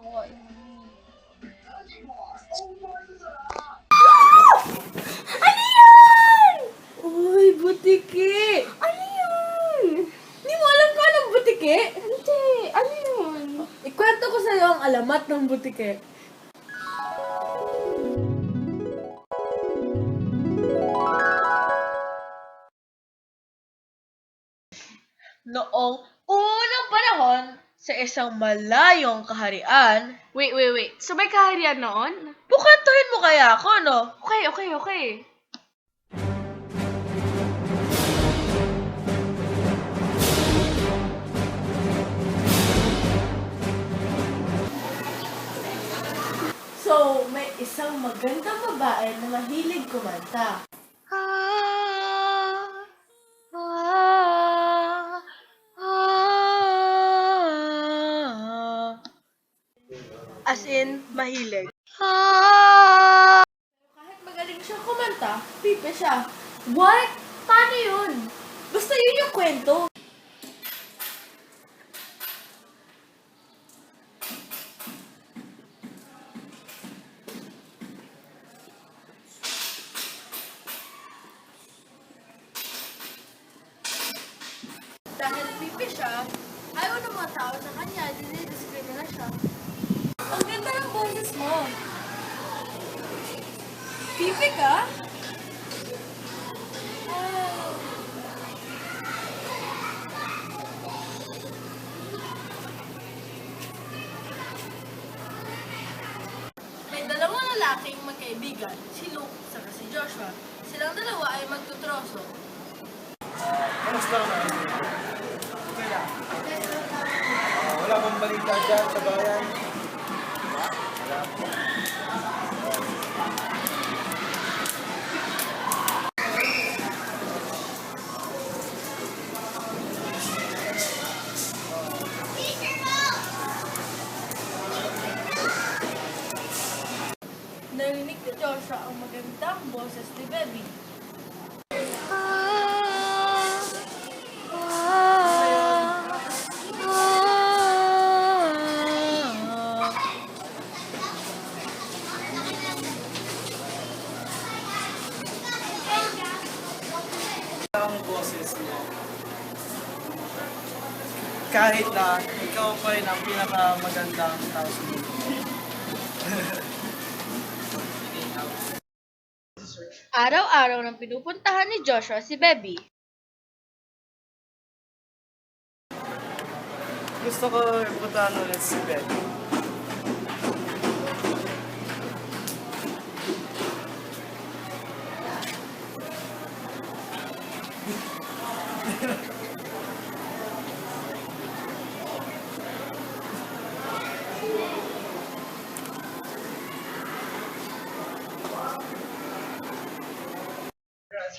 Kawain mo yun. Ano yan? Uy, butiki! Ano yun? Hindi mo alam ka ng butiki? Hindi. Ano yun? Ikwento ko sa'yo ang alamat ng butiki. Noong unang panahon, sa isang malayong kaharian, Wait, wait, wait. So may kaharian noon? bukantuhin mo kaya ako, no? Okay, okay, okay. So, may isang magandang babae na mahilig kumanta. As in, mahilig. ah. Kahit magaling siya kumanta, pipe siya. What? Paano yun? Basta yun yung kwento. Dahil pipe siya, ayaw ng mga tao sa kanya, dinidiscrimina siya. Ang ganda ng boses mo. Pipi ka? Ah. May dalawang lalaking magkaibigan, si Luke at si Joshua. Silang dalawa ay magtutroso. Kamusta ka na? Okay lang. Ah, wala bang balita dyan sa bayan? Narinig boses mo. Kahit na ikaw pa rin ang pinakamagandang tao sa mundo. Araw-araw nang pinupuntahan ni Joshua si Bebby. Gusto ko ipuntahan ulit si Ben.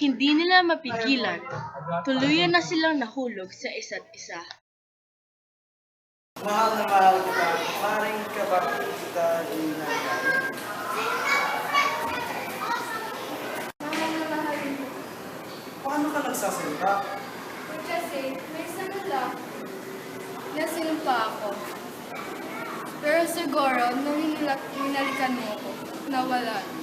Hindi nila mapigilan. Tuluyan na silang nahulog sa isa't isa. Mahal na mahal kita. Maring ka ba kita inagalit? Paano ka nagsasalita? Kasi may sanula. Lasing pa ako. Pero siguro, hinalikan mo ako, nawala.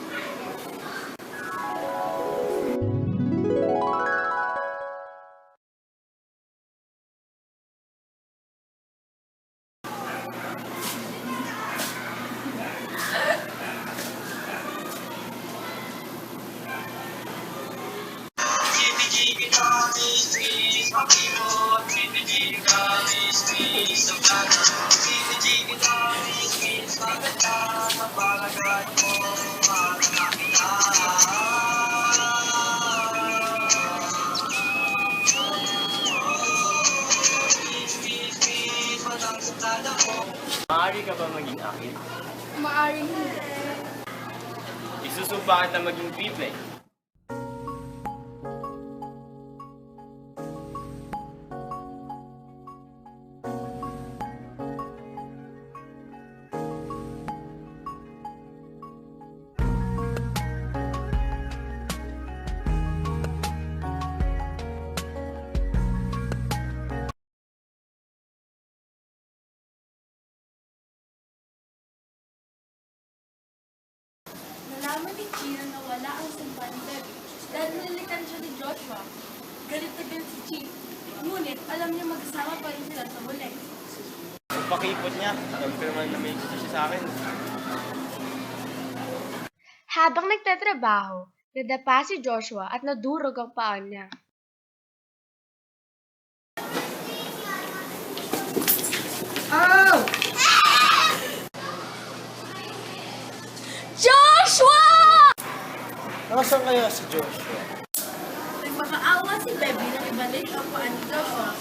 Maaari ka ba maging akin? Maaring hindi. Isusumpa kita maging pipe. Nalaman ni Chi na nawala ang sumpa ni Bebe dahil nilikan siya ni Joshua. Galit na galit si Chi. Ngunit alam niya magkasama pa rin sila sa huli. Pakipot niya, alam ko naman na may gusto siya sa akin. Habang nagtatrabaho, nadapa si Joshua at nadurog ang paa niya. Joshua! Nasaan kaya si Joshua? Nagmakaawa si Bebe na ibalik ang paan ni Joshua.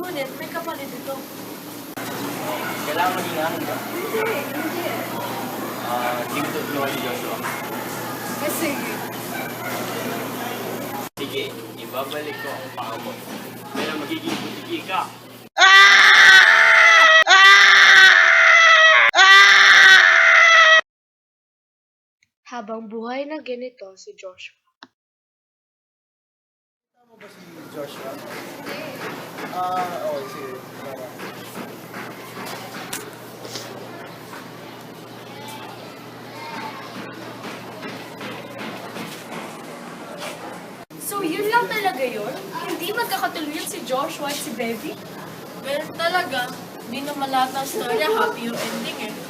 Ngunit may kapalit ito. Kailangan maging akin ka. Ah, hindi ko tulungan si Joshua. Kasi, Sige, ibabalik ko ang paa mo. Pero magiging butiki ka. Habang buhay na ganito si Joshua. Tama ba si Joshua? Ah, oo, sige. Tama. So yun lang talaga yun? Hindi magkakatuluyan si Joshua at si Bebe? Well, talaga, di naman lahat ng story happy yung ending eh.